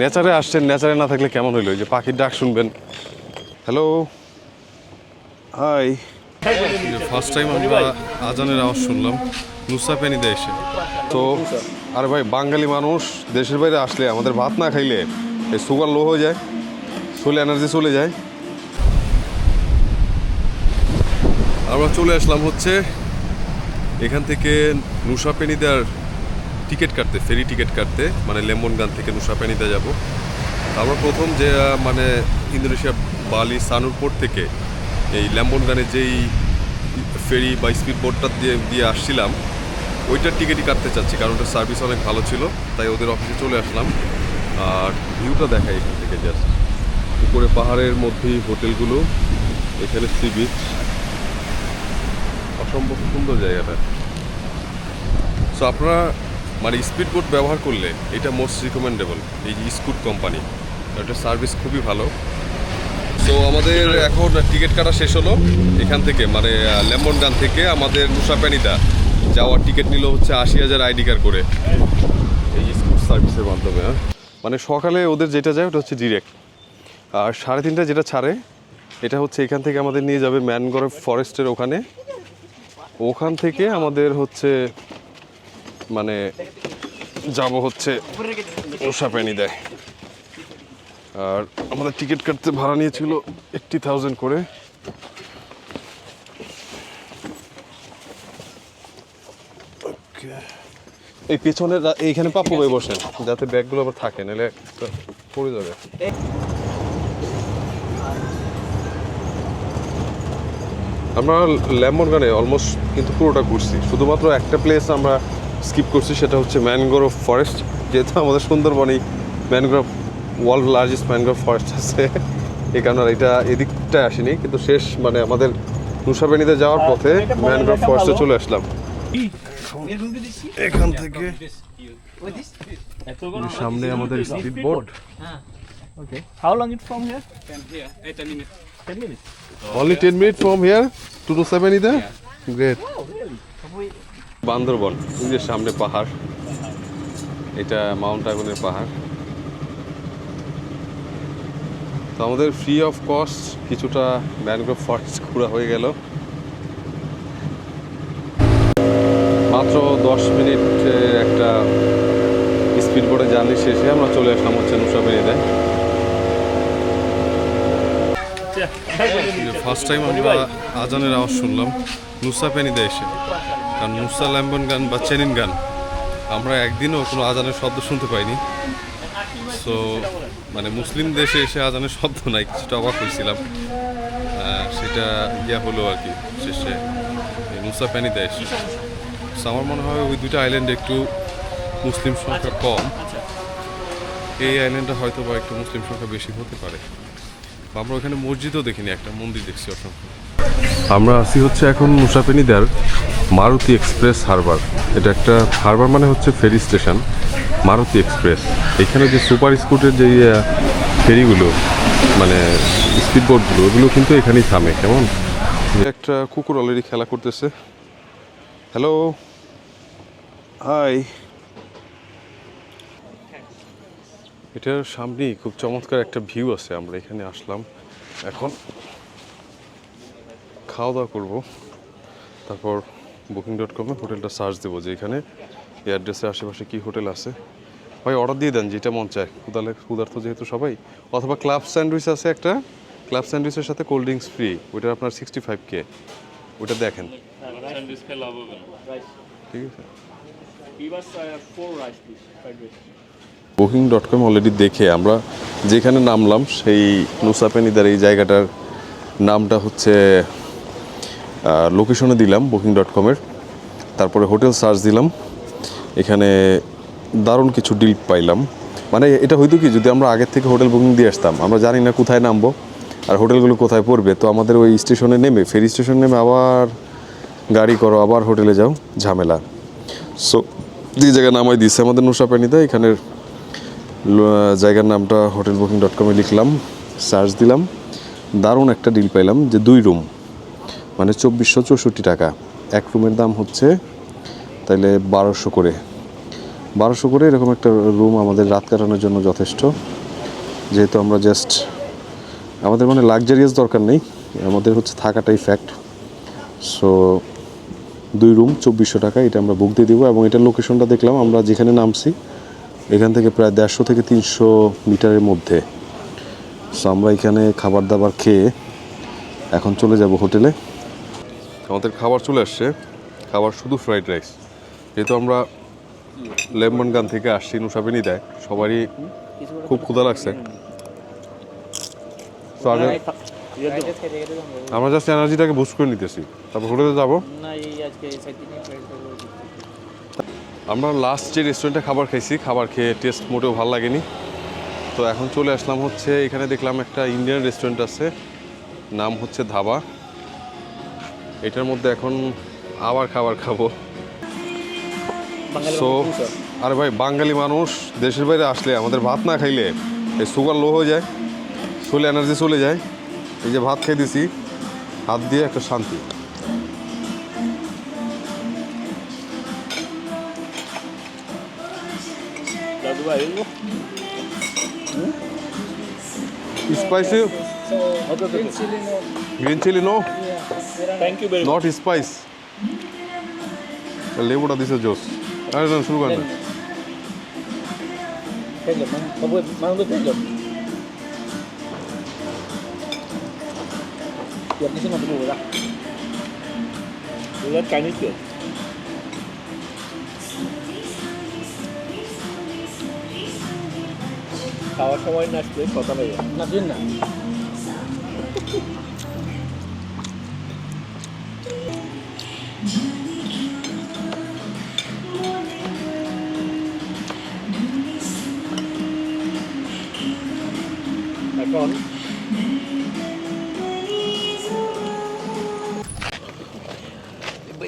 নেচারে আসছেন নেচারে না থাকলে কেমন হইল? যে পাখির ডাক শুনবেন। হ্যালো হাই ফার্স্ট টাইম আমরা আজানের আওয়াজ শুনলাম। নুসা পেনিতে এসে। তো আরে ভাই বাঙালি মানুষ দেশের বাইরে আসলে আমাদের ভাত না খাইলে এই সুগার লো হয়ে যায় শরীরে এনার্জি চলে যায়। আমরা চলে আসলাম হচ্ছে এখান থেকে নুসা পেনিদার টিকিট কাটতে, ফেরি টিকিট কাটতে মানে লেমনগান থেকে নুসা পেনিতে যাব। আমরা প্রথম যে মানে ইন্দোনেশিয়া বালি সানুর পোর্ট থেকে এই ল্যাম্বনগানের যেই ফেরি বা স্পিড বোটটা দিয়ে দিয়ে আসছিলাম, ওইটার টিকিটই কাটতে চাচ্ছি, কারণ ওটার সার্ভিস অনেক ভালো ছিল, তাই ওদের অফিসে চলে আসলাম। আর ভিউটা দেখাই এখান থেকে জাস্ট উপরে পাহাড়ের মধ্যেই হোটেলগুলো, এখানে সি বিচ। অসম্ভব সুন্দর জায়গাটা। সো আপনারা মানে স্পিড বোট ব্যবহার করলে এটা মোস্ট রিকমেন্ডেবল এই যে স্কুট কোম্পানি এটা সার্ভিস খুবই ভালো। তো আমাদের এখন টিকিট কাটা শেষ হলো, এখান থেকে মানে লেমন গান থেকে আমাদের মুসাপ্যানিদা যাওয়ার টিকিট নিল হচ্ছে আশি হাজার আইডি কার্ড করে। এই স্কুট সার্ভিসের মাধ্যমে হ্যাঁ। মানে সকালে ওদের যেটা যায়, ওটা হচ্ছে ডিরেক্ট আর সাড়ে তিনটা যেটা ছাড়ে, এটা হচ্ছে এখান থেকে আমাদের নিয়ে যাবে ম্যানগ্রোভ ফরেস্টের ওখানে। ওখান থেকে আমাদের হচ্ছে মানে যাব হচ্ছে উষা প্যানি দেয়। আর আমাদের টিকিট কাটতে ভাড়া নিয়েছিল এইট্টি থাউজেন্ড করে। এই পেছনে এইখানে পাপ্পু ভাই বসেন, যাতে ব্যাগগুলো আবার থাকে, নাহলে পড়ে যাবে। আমরা ল্যাম্বন গানে অলমোস্ট কিন্তু পুরোটা ঘুরছি, শুধুমাত্র একটা প্লেস আমরা স্কিপ করছি সেটা হচ্ছে ম্যানগ্রোভ ফরেস্ট যেহেতু আমাদের সুন্দরবনেই mangrove world largest mangrove forest আছে। এই কারণে আর এটা এদিকটায় আসেনি কিন্তু শেষ মানে আমাদের নুসাবেনিতে যাওয়ার পথে ম্যানগ্রোভ ফরেস্টে চলে আসলাম। এখান থেকে। সামনে আমাদের speed boat Okay. How long it from here? Only 10 minutes from here to Nusapenida? Great. Bandarban নিজের সামনে পাহাড়, এটা মাউন্ট আগুনের পাহাড়। তো আমাদের ফ্রি অফ কস্ট কিছুটা ম্যানগ্রোভ ফরেস্ট ঘোরা হয়ে গেল। মাত্র দশ মিনিটের একটা স্পিড বোটে জার্নি শেষে আমরা চলে আসলাম হচ্ছে নুসাবেনিদায় ফার্স্ট টাইম আমরা আজানের আওয়াজ শুনলাম। নুসা পেনিদা এসে। কারণ নুসা ল্যাম্বন গান বা চেনিন গান, আমরা একদিনও কোনো আজানের শব্দ শুনতে পাইনি। সো মানে মুসলিম দেশে এসে আজানের শব্দ নাই, কিছুটা অবাক হয়েছিলাম। সেটা ইয়া হলো আর কি, শেষে এসে। So, আমার মনে হয় ওই দুটো আইল্যান্ডে একটু মুসলিম সংখ্যা কম। এই আইল্যান্ডে হয়তো বা একটু মুসলিম সংখ্যা বেশি হতে পারে। আমরা ওখানে মসজিদও দেখিনি, একটা মন্দির দেখছি অসংখ্য। আমরা আছি হচ্ছে এখন মুসাপেনিদার মারুতি এক্সপ্রেস হারবার। এটা একটা হারবার মানে হচ্ছে ফেরি স্টেশন, মারুতি এক্সপ্রেস। এখানে যে সুপার স্কুটের যে ফেরিগুলো মানে স্পিড বোটগুলো ওগুলো কিন্তু এখানেই থামে, কেমন? একটা কুকুর অলরেডি খেলা করতেছে। হ্যালো হাই এটার সামনেই খুব চমৎকার একটা ভিউ আছে, আমরা এখানে আসলাম। এখন খাওয়া দাওয়া করব। তারপর বুকিং ডট কমে হোটেলটা সার্চ দেবো যে এখানে এই অ্যাড্রেসের আশেপাশে কী হোটেল আছে। ভাই অর্ডার দিয়ে দেন যেটা মন চায়। ক্ষুদালে ক্ষুদার্থ যেহেতু সবাই। অথবা ক্লাব স্যান্ডউইচ আছে একটা। ক্লাব স্যান্ডউইচের সাথে কোল্ড ড্রিঙ্কস ফ্রি ওইটা আপনার সিক্সটি ফাইভ কে ওইটা দেখেন। ঠিক আছে. বুকিং ডট কম অলরেডি দেখে আমরা যেখানে নামলাম সেই নুসাপেনিদার এই জায়গাটার নামটা হচ্ছে লোকেশনে দিলাম বুকিং ডট কমের তারপরে হোটেল সার্চ দিলাম। এখানে দারুণ কিছু ডিল পাইলাম। মানে এটা হয়তো কি, যদি আমরা আগের থেকে হোটেল বুকিং দিয়ে আসতাম, আমরা জানি না কোথায় নামবো আর হোটেলগুলো কোথায় পড়বে। তো আমাদের ওই স্টেশনে নেমে ফেরি স্টেশন নেমে আবার গাড়ি করো, আবার হোটেলে যাও, ঝামেলা। সো যে জায়গায় নামাই দিচ্ছে আমাদের নুসাপেনিদা এখানের জায়গার নামটা হোটেল বুকিং ডট কমে লিখলাম সার্চ দিলাম। দারুণ একটা ডিল পাইলাম যে দুই রুম মানে চব্বিশশো চৌষট্টি টাকা। এক রুমের দাম হচ্ছে তাইলে বারোশো করে। বারোশো করে এরকম একটা রুম আমাদের রাত কাটানোর জন্য যথেষ্ট। যেহেতু আমরা জাস্ট আমাদের মানে লাক্সারিয়াস দরকার নেই, আমাদের হচ্ছে থাকাটাই ফ্যাক্ট সো দুই রুম চব্বিশশো টাকা, এটা আমরা বুক দিয়ে দেবো এবং এটার লোকেশনটা দেখলাম, আমরা যেখানে নামছি, এখান থেকে প্রায় দেড়শো থেকে তিনশো মিটারের মধ্যে। সো আমরা এখানে খাবার দাবার খেয়ে এখন চলে যাব হোটেলে। আমাদের খাবার চলে আসছে। খাবার শুধু ফ্রাইড রাইস যেহেতু আমরা লেমন গান থেকে আসছি নুসাবিনি দেয়, সবারই খুব ক্ষুধা লাগছে। তো আগে আমরা জাস্ট এনার্জিটাকে বুস্ট করে নিতেছি। তারপর হোটেলে যাব। আমরা লাস্ট যে রেস্টুরেন্টে খাবার খাইছি, খাবার খেয়ে টেস্ট মোটেও ভালো লাগেনি। তো এখন চলে আসলাম হচ্ছে, এখানে দেখলাম একটা ইন্ডিয়ান রেস্টুরেন্ট আছে, নাম হচ্ছে ধাবা। এটার মধ্যে এখন আবার খাবার খাব। সো আরে ভাই বাঙালি মানুষ দেশের বাইরে আসলে আমাদের ভাত না খাইলে এই সুগার লো হয়ে যায় শরীরে এনার্জি চলে যায়। এই যে ভাত খেয়ে দিছি হাত দিয়ে একটা শান্তি। Spicy green chilli no thank you very not spice লেবুটা দিছে জোস আরে না শুরু করেন খাওয়ার সময় না আসলে কথা হয়ে না এখন।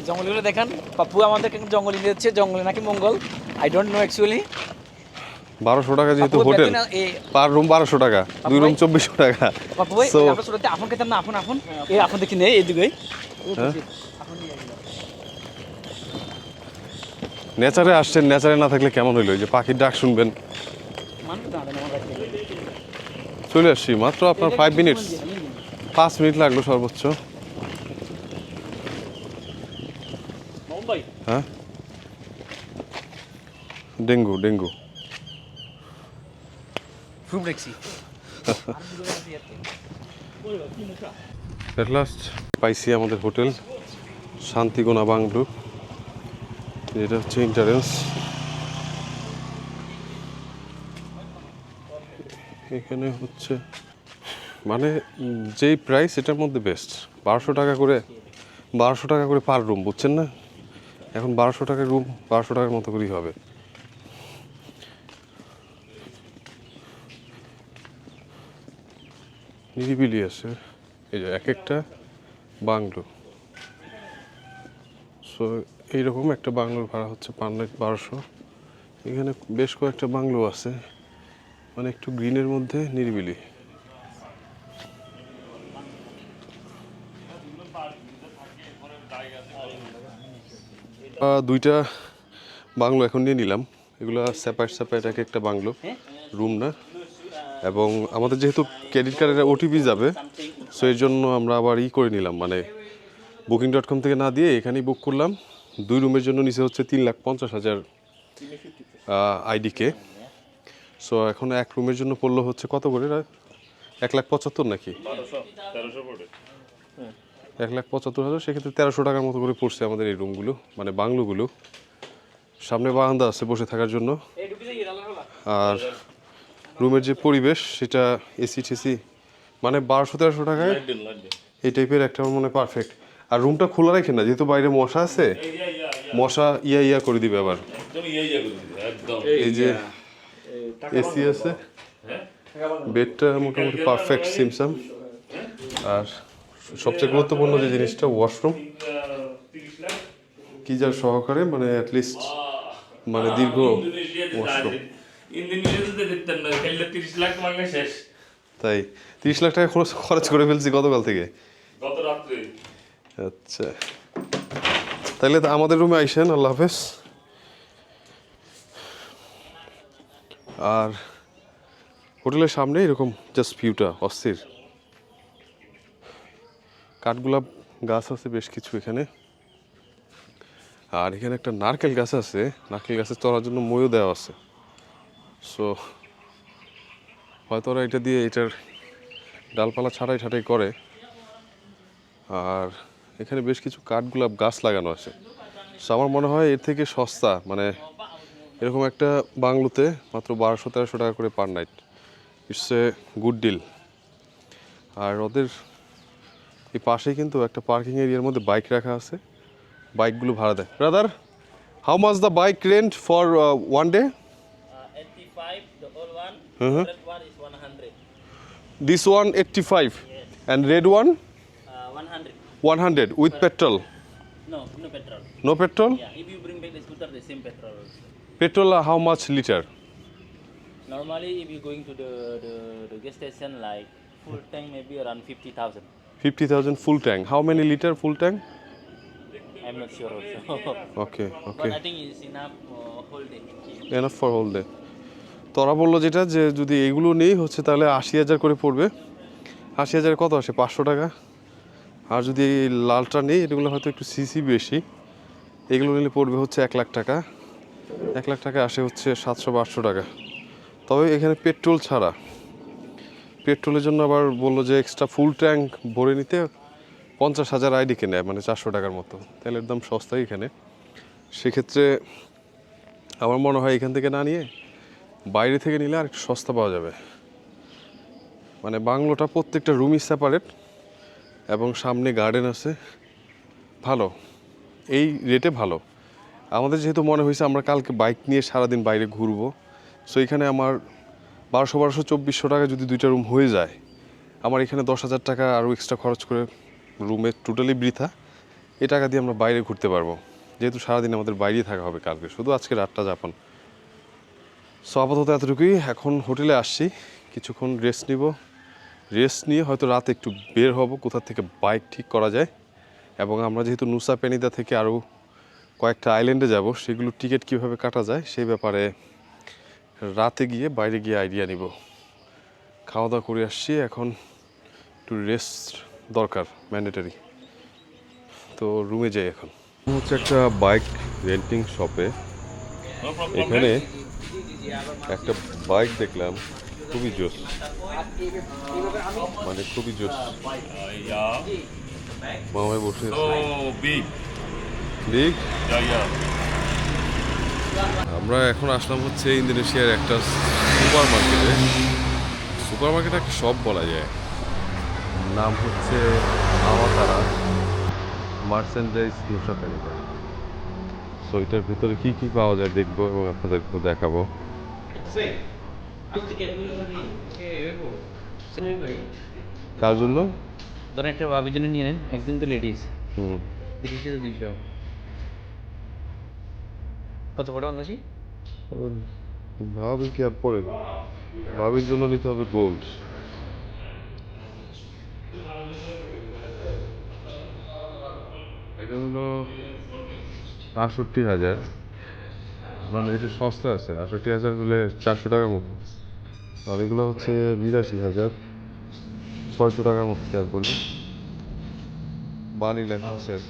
জঙ্গলগুলো দেখান পাপ্পু আমাদের জঙ্গলে নিয়ে যাচ্ছে। জঙ্গলে নাকি মঙ্গল? আই ডোন্ট নো অ্যাকচুয়ালি বারোশো টাকা যেহেতু হোটেল পার রুম বারোশো টাকা দুই রুম চব্বিশশো টাকা। আমরা আপন খেতাম না আপন আপন। এই আপন দেখি নেই এদিকে হ্যাঁ? নেচারে আসছেন নেচারে না থাকলে কেমন হইল? এই যে পাখির ডাক শুনবেন। মানুষ চলে আসছি মাত্র আপনার ফাইভ মিনিটস পাঁচ মিনিট লাগল সর্বোচ্চ। হ্যাঁ? Dengue dengue. এট লাস্ট পাইছি আমাদের হোটেল শান্তিগোনা বাংলো এটা হচ্ছে ইন্টারেন্স এখানে হচ্ছে মানে যেই প্রাইস এটার মধ্যে বেস্ট বারোশো টাকা করে, বারোশো টাকা করে পার রুম বুঝছেন না? এখন বারোশো টাকার রুম বারোশো টাকার মতো করেই হবে। নিরিবিলি আছে। এই যে এক একটা বাংলো সো এইরকম একটা বাংলোর ভাড়া হচ্ছে পার বারোশো। এখানে বেশ কয়েকটা বাংলো আছে। মানে একটু গ্রিনের মধ্যে নিরিবিলি। দুইটা বাংলো এখন নিয়ে নিলাম। এগুলো সেপারেট সেপারেট এক একটা বাংলো। রুম না। এবং আমাদের যেহেতু ক্রেডিট কার্ডের ওটিপি যাবে সো এর জন্য আমরা আবার ই করে নিলাম। মানে বুকিং ডট কম থেকে না দিয়ে এখানেই বুক করলাম। দুই রুমের জন্য নিচে হচ্ছে তিন লাখ পঞ্চাশ হাজার আইডিকে সো এখন এক রুমের জন্য পড়ল হচ্ছে কত করে? এক লাখ পঁচাত্তর নাকি? এক লাখ পঁচাত্তর হাজার সেক্ষেত্রে তেরোশো টাকার মতো করে পড়ছে আমাদের এই রুমগুলো মানে বাংলোগুলো। সামনে বারান্দা আছে বসে থাকার জন্য। আর রুমের যে পরিবেশ সেটা এসি টেসি মানে বারোশো তেরোশো টাকায় এই টাইপের একটা আমার মনে পারফেক্ট আর রুমটা খোলা রাখে না যেহেতু বাইরে মশা আছে মশা ইয়া ইয়া করে দিবে আবার। এই যে। এসি আছে। বেডটা মোটামুটি পারফেক্ট সিমসাম আর সবচেয়ে গুরুত্বপূর্ণ যে জিনিসটা ওয়াশরুম কি যার সহকারে মানে অ্যাটলিস্ট মানে দীর্ঘ ওয়াশরুম তাই তিরিশ লাখ টাকা খরচ খরচ করে ফেলছি গতকাল থেকে। আচ্ছা। তাহলে আমাদের রুমে আইসেন আল্লাহ হাফেজ। আর হোটেলের সামনে এরকম জাস্ট ভিউটা অস্থির। কাঠগোলাপ গাছ আছে বেশ কিছু এখানে। আর এখানে একটা নারকেল গাছ আছে, নারকেল গাছে চড়ার জন্য ময়ও দেওয়া আছে। সো হয়তো ওরা এটা দিয়ে এটার ডালপালা ছাড়াই ছাটাই করে। আর এখানে বেশ কিছু কাঠগোলাপ গাছ লাগানো আছে। সো আমার মনে হয় এর থেকে সস্তা মানে এরকম একটা বাংলোতে মাত্র বারোশো তেরোশো টাকা করে per night. It's a good deal আর ওদের এই পাশেই কিন্তু একটা পার্কিং এরিয়ার মধ্যে বাইক রাখা আছে। বাইকগুলো ভাড়া দেয়। Brother how much the bike rent for one day 85, the old one. Red one is 100. This one eighty five and red one 100. One hundred with petrol. No petrol the same petrol. Petrol how much litre Normally, if you're going to the, the, the gas station, like full tank, maybe around 50,000. Fifty thousand full tank how many litre full tank I'm not sure also. Okay but okay I think it's enough for whole day. Enough for whole day তোরা বলল যেটা যে যদি এগুলো নেই হচ্ছে তাহলে আশি হাজার করে পড়বে। আশি হাজার কত আসে? পাঁচশো টাকা। আর যদি এই লালটা নেই এগুলো হয়তো একটু সিসি বেশি। এগুলো নিলে পড়বে হচ্ছে এক লাখ টাকা। এক লাখ টাকা আসে হচ্ছে সাতশো বা আটশো টাকা। তবে এখানে পেট্রোল ছাড়া। পেট্রোলের জন্য আবার বলল যে এক্সট্রা ফুল ট্যাঙ্ক ভরে নিতে পঞ্চাশ হাজার আইডিকে নেয় মানে চারশো টাকার মতো। তেলের দাম সস্তাই এখানে। সেক্ষেত্রে আমার মনে হয় এখান থেকে না নিয়ে বাইরে থেকে নিলে আর একটু সস্তা পাওয়া যাবে। মানে বাংলোটা প্রত্যেকটা রুমই সেপারেট এবং সামনে গার্ডেন আছে। ভালো। এই রেটে ভালো। আমাদের যেহেতু মনে হয়েছে আমরা কালকে বাইক নিয়ে সারাদিন বাইরে ঘুরবো সো এখানে আমার বারোশো বারোশো চব্বিশশো টাকা যদি দুইটা রুম হয়ে যায়, আমার এখানে দশ হাজার টাকা আরও এক্সট্রা খরচ করে রুমে টোটালি বৃথা এই টাকা দিয়ে আমরা বাইরে ঘুরতে পারব। যেহেতু সারাদিন আমাদের বাইরেই থাকা হবে কালকে, শুধু আজকে রাতটা যাপন। সো আপাতত এতটুকুই, এখন হোটেলে আসছি, কিছুক্ষণ রেস্ট নিব। রেস্ট নিয়ে হয়তো রাত একটু বের হব, কোথা থেকে বাইক ঠিক করা যায়। এবং আমরা যেহেতু নুসা পেনিদা থেকে আরও কয়েকটা আইল্যান্ডে যাব সেগুলোর টিকিট কীভাবে কাটা যায় সেই ব্যাপারে রাতে গিয়ে বাইরে গিয়ে আইডিয়া নিব। খাওয়া দাওয়া করে আসছি এখন একটু রেস্ট দরকার ম্যান্ডেটারি তো রুমে যাই এখন। হচ্ছে একটা বাইক রেন্টিং শপে এখানে একটা বাইক দেখলাম খুবই জোস। মানে খুবই জোস. মামায় বসে Yeah. আমরা এখন আসলাম হচ্ছে ইন্দোনেশিয়ার একটা সুপার মার্কেটে। সুপার মার্কেট একটা শপ বলা যায়? নাম হচ্ছে আওয়াতারা মার্চেন্ডাইজ নুসা প্যানিকা সো এটার ভিতরে কি কি পাওয়া যায় দেখব এবং আপনাদেরকে দেখাবো। কার জন্য? ধরেন একটা ভাবির জন্য নিয়ে নেন একদিন তো লেডিস হুম। দুইশো। কত বড় আন্দাজি ভাবি কি আর পরে ভাবির জন্য নিতে হবে গোল্ড এটা হলো আটষট্টি হাজার। মানে এটা সস্তা আছে আটষট্টি হাজার হলে চারশো টাকার মতো। আর এগুলো হচ্ছে বিরাশি হাজার। ছয়শো টাকার মতো চার বলি? বানি লেখা আছে আর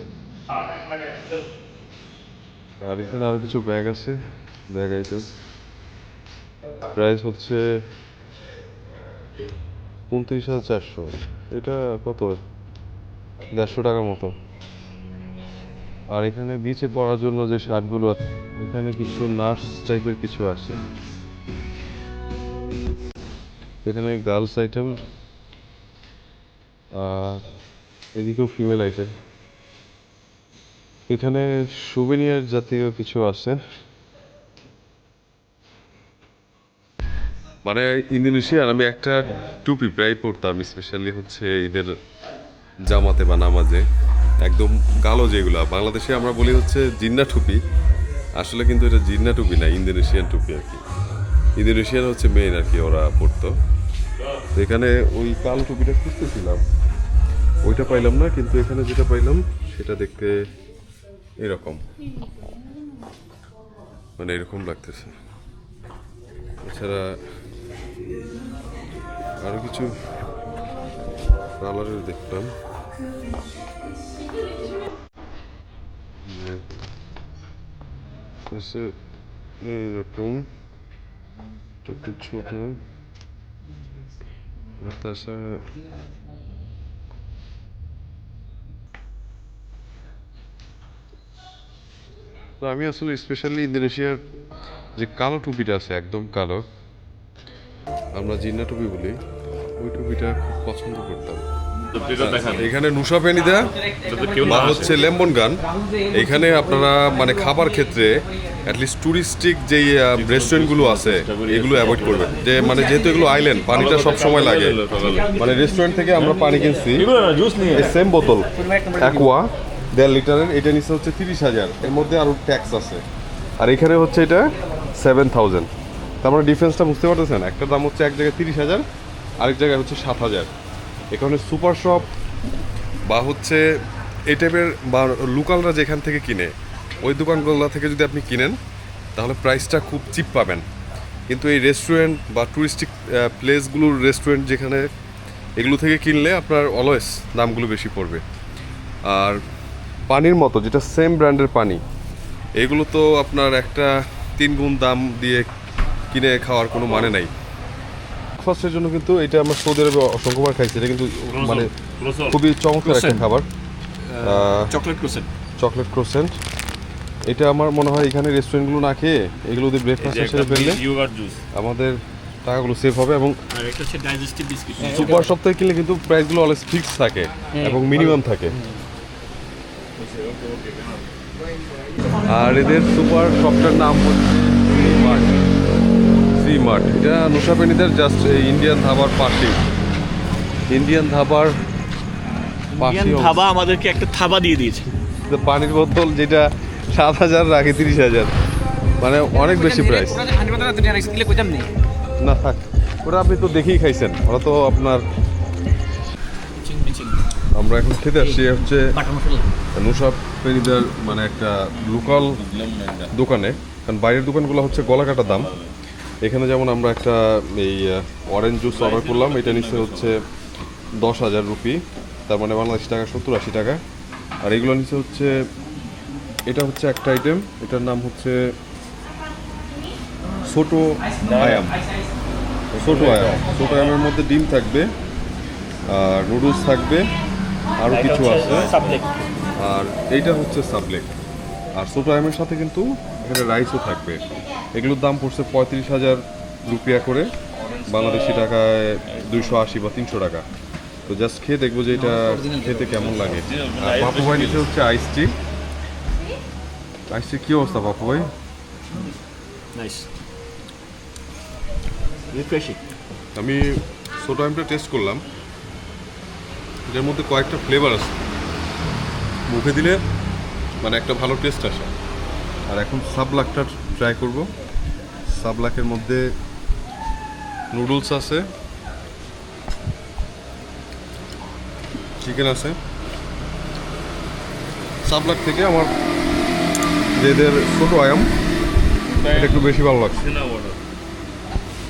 আর এখানে আরও কিছু ব্যাগ আছে। ব্যাগ আইটেম প্রাইস হচ্ছে উনত্রিশ হাজার চারশো। এটা কত? দেড়শো টাকার মতো। আর এখানে বিচে পড়ার জন্য যে শার্টগুলো আছে, এখানে কিছু নার্স টাইপের কিছু আছে। এখানে গার্লস আইটেম আর এদিকেও ফিমেল আইটেম এখানে সুবেনিয়ার জাতীয় কিছু আছে? মানে ইন্দোনেশিয়ার, আমি একটা টুপি প্রায় পরতাম স্পেশালি হচ্ছে ঈদের জামাতে বা নামাজে। একদম কালো যেগুলা। বাংলাদেশে আমরা বলি হচ্ছে জিন্না টুপি। আসলে কিন্তু এটা জিন্না টুপি না, ইন্দোনেশিয়ান টুপি আর কি। ইন্দোনেশিয়ান হচ্ছে মেইন আর কি ওরা পরতো। তো এখানে ওই কালো টুপিটা খুঁজতেছিলাম। ওইটা পাইলাম না, কিন্তু এখানে যেটা পাইলাম, সেটা দেখতে এরকম। মানে এরকম লাগতেছে। এছাড়া আরও কিছু কালারের দেখলাম এইরকম ছোট। আর তাছাড়া তো আমি আসলে স্পেশালি ইন্দোনেশিয়ার যে কালো টুপিটা আছে একদম কালো আমরা জিন্না টুপি বলি ওই টুপিটা খুব পছন্দ করতাম। এখানে নুসা পেনিদা বা হচ্ছে লেমন গান। এখানে আপনারা মানে খাবার ক্ষেত্রে অ্যাটলিস্ট টুরিস্টিক যেই রেস্টুরেন্টগুলো আছে এগুলো অ্যাভয়েড করবেন। যে মানে যেহেতু এগুলো আইল্যান্ড পানিটা সব সময় লাগে। মানে রেস্টুরেন্ট থেকে আমরা পানি কিনছি সেম বোতল অ্যাকোয়া দেড় লিটারের, এটা নিচে হচ্ছে তিরিশ হাজার। এর মধ্যে আরও ট্যাক্স আছে। আর এখানে হচ্ছে এটা সেভেন থাউজেন্ড তার মানে ডিফারেন্সটা বুঝতে পারতেছেন? একটা দাম হচ্ছে এক জায়গায় তিরিশ হাজার, আরেক জায়গায় হচ্ছে সাত হাজার। এখানে সুপার শপ বা হচ্ছে এই টাইপের বা লোকালরা যেখান থেকে কিনে, ওই দোকানগুলো থেকে যদি আপনি কিনেন, তাহলে প্রাইসটা খুব চিপ পাবেন। কিন্তু এই রেস্টুরেন্ট বা টুরিস্টিক প্লেসগুলোর রেস্টুরেন্ট যেখানে, এগুলো থেকে কিনলে আপনার অলওয়েজ দামগুলো বেশি পড়বে। আর পানির মতো যেটা সেম ব্র্যান্ডের পানি। এগুলো তো আপনার একটা তিন গুণ দাম দিয়ে কিনে খাওয়ার কোনো মানে নাই। ব্রেকফাস্টের জন্য কিন্তু এটা আমরা সৌদি আরবে অসংখ্যবার খাইছি এটা কিন্তু মানে খুবই চমৎকার একটা খাবার। Chocolate croissant. Chocolate croissant. এটা আমার মনে হয় এখানে রেস্টুরেন্টগুলো না খেয়ে এগুলো যদি ব্রেকফাস্ট হিসেবে ফেললে আমাদের টাকাগুলো সেভ হবে এবং সুপার শপ থেকে কিনলে কিন্তু প্রাইসগুলো অলওয়েজ ফিক্স থাকে এবং মিনিমাম থাকে। আর এদের সুপার শপটার নাম হচ্ছে সি মার্ট সি মার্ট এটা নুসাপেনিদের জাস্ট ইন্ডিয়ান ধাবার পাশেই ইন্ডিয়ান ধাবার পাশেই থাবা আমাদেরকে একটা থাবা দিয়ে দিয়েছে। পানির বোতল যেটা সাত হাজার রাখে তিরিশ হাজার। মানে অনেক বেশি প্রাইস না থাক ওটা আপনি তো দেখেই খাইছেন। ওরা তো আপনার আমরা এখন খেতে আসছি হচ্ছে নুসা পেনিদার মানে একটা লোকাল দোকানে, কারণ বাইরের দোকানগুলো হচ্ছে গলা কাটা দাম। এখানে যেমন আমরা একটা এই অরেঞ্জ জুস অর্ডার করলাম, এটা নিচে হচ্ছে দশ হাজার রুপি। তার মানে বাংলাদেশি টাকা, সত্তর আশি টাকা। আর এগুলো নিচে হচ্ছে, এটা হচ্ছে একটা আইটেম এটার নাম হচ্ছে ছোট আয়াম। ছোট আয়াম, ছোট আয়ামের মধ্যে ডিম থাকবে, আর নুডলস থাকবে আরও কিছু আছে। আর এইটা হচ্ছে সাবলেক আর ছোট আয়ামের সাথে কিন্তু এখানে রাইসও থাকবে। এগুলোর দাম পড়ছে পঁয়ত্রিশ হাজার রুপিয়া করে। বাংলাদেশি টাকায় দুইশো আশি বা তিনশো টাকা। তো জাস্ট খেয়ে দেখব যে এটা খেতে কেমন লাগে। আর বাপু ভাই নিচে হচ্ছে আইস টি আইস টি কী অবস্থা বাপু ভাই? আমি ছোটো আইমটা টেস্ট করলাম। এটার মধ্যে কয়েকটা ফ্লেভার আছে। মুখে দিলে মানে একটা ভালো টেস্ট আসে। আর এখন সাবলাকটা ট্রাই করব। সাবলাকের মধ্যে নুডলস আছে। চিকেন আছে। সাবলাক থেকে আমার যে এদের ছোটো আয়াম এটা একটু বেশি ভালো লাগছে।